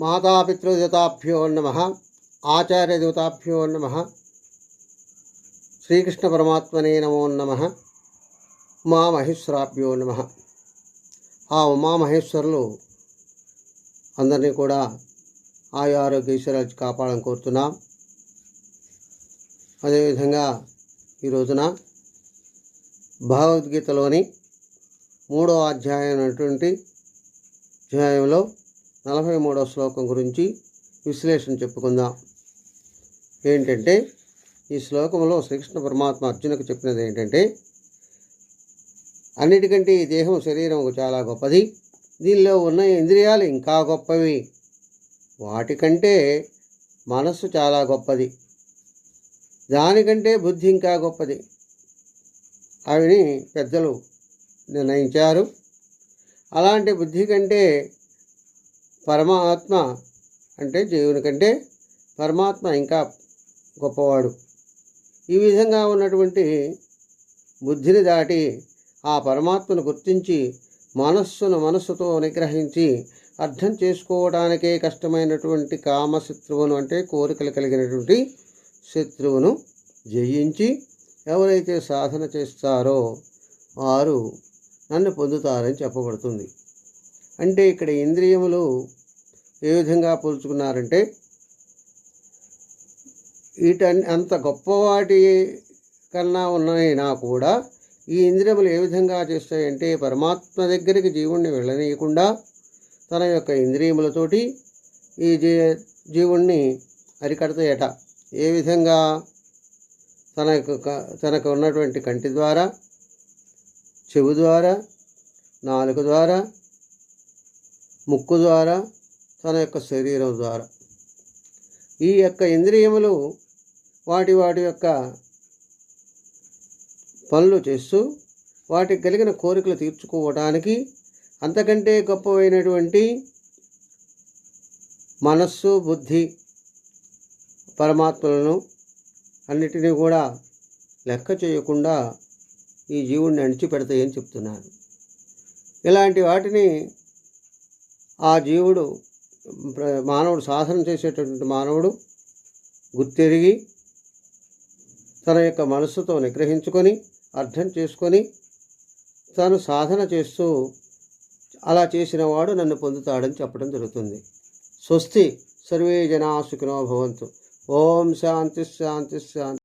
మాతాపితృదేవతాభ్యో నమ ఆచార్యదేవతాభ్యో నమ శ్రీకృష్ణ పరమాత్మనే నమో నమ ఉమామహేశ్వరాభ్యో నమ. ఆ ఉమామహేశ్వరులు అందరినీ కూడా ఆయు ఆరోగ్య ఈశ్వరాలు కాపాడాలని కోరుతున్నాం. అదేవిధంగా ఈ రోజున భగవద్గీతలోని మూడో అధ్యాయం అటువంటి అధ్యాయంలో నలభై మూడవ శ్లోకం గురించి విశ్లేషణ చెప్పుకుందాం. ఏంటంటే ఈ శ్లోకంలో శ్రీకృష్ణ పరమాత్మ అర్జునకు చెప్పినది ఏంటంటే అన్నిటికంటే ఈ దేహం శరీరం చాలా గొప్పది. దీనిలో ఉన్న ఇంద్రియాలు ఇంకా గొప్పవి. వాటికంటే మనస్సు చాలా గొప్పది. దానికంటే బుద్ధి ఇంకా గొప్పది. అవిని పెద్దలు నిర్ణయించారు. అలాంటి బుద్ధి కంటే పరమాత్మ అంటే జీవుని కంటే పరమాత్మ ఇంకా గొప్పవాడు. ఈ విధంగా ఉన్నటువంటి బుద్ధిని దాటి ఆ పరమాత్మను గుర్తించి మనస్సును మనస్సుతో నిగ్రహించి అర్థం చేసుకోవడానికే కష్టమైనటువంటి కామశత్రువును అంటే కోరికలు కలిగినటువంటి శత్రువును జయించి ఎవరైతే సాధన చేస్తారో వారు నన్ను పొందుతారని చెప్పబడుతుంది. అంటే ఇక్కడ ఇంద్రియములు ఏ విధంగా పోల్చుకున్నారంటే వీటన్ అంత గొప్పవాటి కన్నా ఉన్నాయినా కూడా ఈ ఇంద్రియములు ఏ విధంగా చేస్తాయంటే పరమాత్మ దగ్గరికి జీవుణ్ణి వెళ్ళనీయకుండా తన యొక్క ఇంద్రియములతోటి ఈ జీ జీవుణ్ణి అరికడతాయట. ఏ విధంగా తనకు తనకు ఉన్నటువంటి కంటి ద్వారా చెవు ద్వారా నాలుక ద్వారా ముక్కు ద్వారా తన యొక్క శరీరం ద్వారా. ఈ యొక్క ఇంద్రియములు వాటి వాటి యొక్క పనులు చేస్తూ వాటికి కలిగిన కోరికలు తీర్చుకోవడానికి అంతకంటే గొప్పవైనటువంటి మనస్సు బుద్ధి పరమాత్మలను అన్నిటినీ కూడా లెక్క చేయకుండా ఈ జీవుణ్ణి అణిచిపెడతాయని చెప్తున్నాను ఇలాంటి వాటిని ఆ జీవుడు మానవుడు సాధన చేసేటటువంటి మానవుడు గుర్తెరిగి తన యొక్క మనస్సుతో నిగ్రహించుకొని అర్థం చేసుకొని తాను సాధన చేస్తూ అలా చేసిన వాడు నన్ను పొందుతాడని చెప్పడం జరుగుతుంది. స్వస్తి సర్వే జనా సుఖినో భవంతు. ఓం శాంతి శాంతి శాంతి.